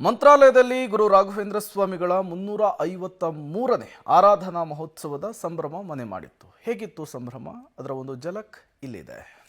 ಮಂತ್ರಾಲಯದಲ್ಲಿ ಗುರು ರಾಘವೇಂದ್ರ ಸ್ವಾಮಿಗಳ ಮುನ್ನೂರ ಐವತ್ತ ಮೂರನೇ ಆರಾಧನಾ ಮಹೋತ್ಸವದ ಸಂಭ್ರಮ ಮನೆ ಮಾಡಿತ್ತು. ಹೇಗಿತ್ತು ಸಂಭ್ರಮ? ಅದರ ಒಂದು ಜಲಕ್ ಇಲ್ಲಿದೆ.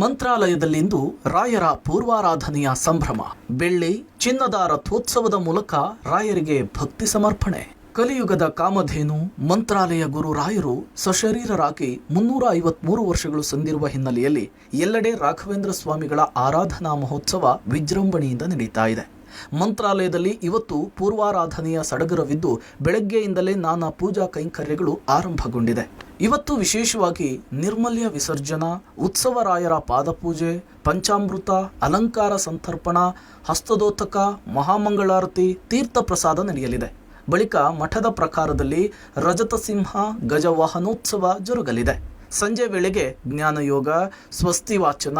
ಮಂತ್ರಾಲಯದಲ್ಲಿಂದು ರಾಯರ ಪೂರ್ವಾರಾಧನೆಯ ಸಂಭ್ರಮ. ಬೆಳ್ಳಿ ಚಿನ್ನದ ರಥೋತ್ಸವದ ಮೂಲಕ ರಾಯರಿಗೆ ಭಕ್ತಿ ಸಮರ್ಪಣೆ. ಕಲಿಯುಗದ ಕಾಮಧೇನು ಮಂತ್ರಾಲಯ ಗುರು ರಾಯರು ಸಶರೀರರಾಗಿ ಮುನ್ನೂರ ಐವತ್ಮೂರು ವರ್ಷಗಳು ಸಂದಿರುವ ಹಿನ್ನೆಲೆಯಲ್ಲಿ ಎಲ್ಲೆಡೆ ರಾಘವೇಂದ್ರ ಸ್ವಾಮಿಗಳ ಆರಾಧನಾ ಮಹೋತ್ಸವ ವಿಜೃಂಭಣೆಯಿಂದ ನಡೀತಾ ಇದೆ. ಮಂತ್ರಾಲಯದಲ್ಲಿ ಇವತ್ತು ಪೂರ್ವಾರಾಧನೆಯ ಸಡಗರವಿದ್ದು, ಬೆಳಗ್ಗೆಯಿಂದಲೇ ನಾನಾ ಪೂಜಾ ಕೈಂಕರ್ಯಗಳು ಆರಂಭಗೊಂಡಿದೆ. ಇವತ್ತು ವಿಶೇಷವಾಗಿ ನಿರ್ಮಲ್ಯ ವಿಸರ್ಜನಾ, ಉತ್ಸವರಾಯರ ಪಾದಪೂಜೆ, ಪಂಚಾಮೃತ, ಅಲಂಕಾರ ಸಂತರ್ಪಣ, ಹಸ್ತದೋತಕ, ಮಹಾಮಂಗಳಾರತಿ ತೀರ್ಥ ಪ್ರಸಾದ ನಡೆಯಲಿದೆ. ಬಳಿಕ ಮಠದ ಪ್ರಕಾರದಲ್ಲಿ ರಜತಸಿಂಹ ಗಜವಾಹನೋತ್ಸವ ಜರುಗಲಿದೆ. ಸಂಜೆ ವೇಳೆಗೆ ಜ್ಞಾನಯೋಗ ಸ್ವಸ್ತಿ ವಾಚನ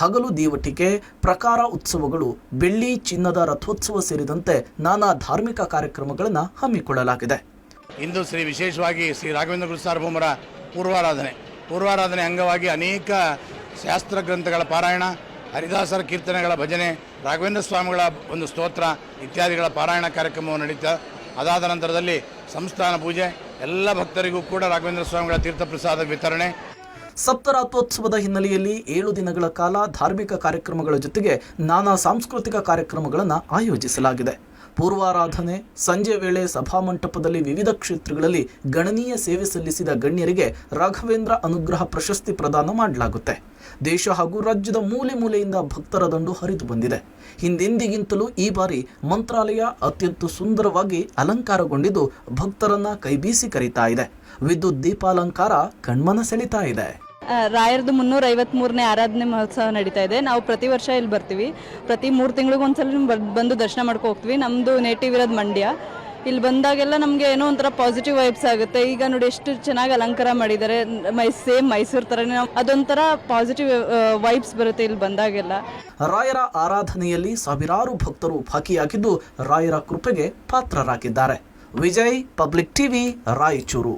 ಹಗಲು ದೀವಟಿಕೆ, ಪ್ರಕಾರ ಉತ್ಸವಗಳು, ಬೆಳ್ಳಿ ಚಿನ್ನದ ರಥೋತ್ಸವ ಸೇರಿದಂತೆ ನಾನಾ ಧಾರ್ಮಿಕ ಕಾರ್ಯಕ್ರಮಗಳನ್ನು ಹಮ್ಮಿಕೊಳ್ಳಲಾಗಿದೆ. ಇಂದು ಶ್ರೀ ವಿಶೇಷವಾಗಿ ಶ್ರೀ ರಾಘವೇಂದ್ರ ಗುರು ಸಾರ್ವಭೌಮರ ಪೂರ್ವಾರಾಧನೆ. ಪೂರ್ವಾರಾಧನೆ ಅಂಗವಾಗಿ ಅನೇಕ ಶಾಸ್ತ್ರ ಗ್ರಂಥಗಳ ಪಾರಾಯಣ, ಹರಿದಾಸರ ಕೀರ್ತನೆಗಳ ಭಜನೆ, ರಾಘವೇಂದ್ರ ಸ್ವಾಮಿಗಳ ಒಂದು ಸ್ತೋತ್ರ ಇತ್ಯಾದಿಗಳ ಪಾರಾಯಣ ಕಾರ್ಯಕ್ರಮವು ನಡೀತಾ, ಅದಾದ ನಂತರದಲ್ಲಿ ಸಂಸ್ಥಾನ ಪೂಜೆ ಎಲ್ಲ ಭಕ್ತರಿಗೂ ಕೂಡ ರಾಘವೇಂದ್ರ ಸ್ವಾಮಿಗಳ ತೀರ್ಥ ಪ್ರಸಾದ ವಿತರಣೆ. ಸಪ್ತರಾತ್ರೋತ್ಸವದ ಹಿನ್ನೆಲೆಯಲ್ಲಿ ಏಳು ದಿನಗಳ ಕಾಲ ಧಾರ್ಮಿಕ ಕಾರ್ಯಕ್ರಮಗಳ ಜೊತೆಗೆ ನಾನಾ ಸಾಂಸ್ಕೃತಿಕ ಕಾರ್ಯಕ್ರಮಗಳನ್ನು ಆಯೋಜಿಸಲಾಗಿದೆ. ಪೂರ್ವಾರಾಧನೆ, ಸಂಜೆ ವೇಳೆ ಸಭಾಮಂಟಪದಲ್ಲಿ ವಿವಿಧ ಕ್ಷೇತ್ರಗಳಲ್ಲಿ ಗಣನೀಯ ಸೇವೆ ಸಲ್ಲಿಸಿದ ಗಣ್ಯರಿಗೆ ರಾಘವೇಂದ್ರ ಅನುಗ್ರಹ ಪ್ರಶಸ್ತಿ ಪ್ರದಾನ ಮಾಡಲಾಗುತ್ತೆ. ದೇಶ ಹಾಗೂ ರಾಜ್ಯದ ಮೂಲೆ ಮೂಲೆಯಿಂದ ಭಕ್ತರ ದಂಡು ಹರಿದು ಬಂದಿದೆ. ಹಿಂದೆಂದಿಗಿಂತಲೂ ಈ ಬಾರಿ ಮಂತ್ರಾಲಯ ಅತ್ಯಂತ ಸುಂದರವಾಗಿ ಅಲಂಕಾರಗೊಂಡಿದ್ದು ಭಕ್ತರನ್ನ ಕೈಬೀಸಿ ಕರೀತಾ ಇದೆ. ವಿದ್ಯುತ್ ದೀಪಾಲಂಕಾರ ಕಣ್ಮನ ಸೆಳಿತಾ ಇದೆ. ರಾಯರದು ಮುನ್ನೂರ ಐವತ್ಮೂರನೇ ಆರಾಧನೆ ಮಹೋತ್ಸವ ನಡೀತಾ ಇದೆ. ನಾವು ಪ್ರತಿ ವರ್ಷ ಇಲ್ಲಿ ಬರ್ತೀವಿ. ಪ್ರತಿ ಮೂರು ತಿಂಗಳಿಗೊಂದ್ಸಲ ಒಂದ್ಸಲ ಬಂದು ದರ್ಶನ ಮಾಡ್ಕೊ ಹೋಗ್ತೀವಿ. ನಮ್ಮದು ನೇಟಿವ್ ಇರೋದು ಮಂಡ್ಯ. ಇಲ್ಲಿ ಬಂದಾಗೆಲ್ಲ ನಮಗೆ ಏನೋ ಒಂಥರ ಪಾಸಿಟಿವ್ ವೈಬ್ಸ್ ಆಗುತ್ತೆ. ಈಗ ನೋಡಿ ಎಷ್ಟು ಚೆನ್ನಾಗಿ ಅಲಂಕಾರ ಮಾಡಿದ್ದಾರೆ. ಮೈ, ಸೇಮ್ ಮೈಸೂರು ಥರನೇ ಅದೊಂಥರ ಪಾಸಿಟಿವ್ ವೈಬ್ಸ್ ಬರುತ್ತೆ ಇಲ್ಲಿ ಬಂದಾಗೆಲ್ಲ. ರಾಯರ ಆರಾಧನೆಯಲ್ಲಿ ಸಾವಿರಾರು ಭಕ್ತರು ಭಾಗಿಯಾಗಿದ್ದು ರಾಯರ ಕೃಪೆಗೆ ಪಾತ್ರರಾಗಿದ್ದಾರೆ. Vijay public TV Raichur.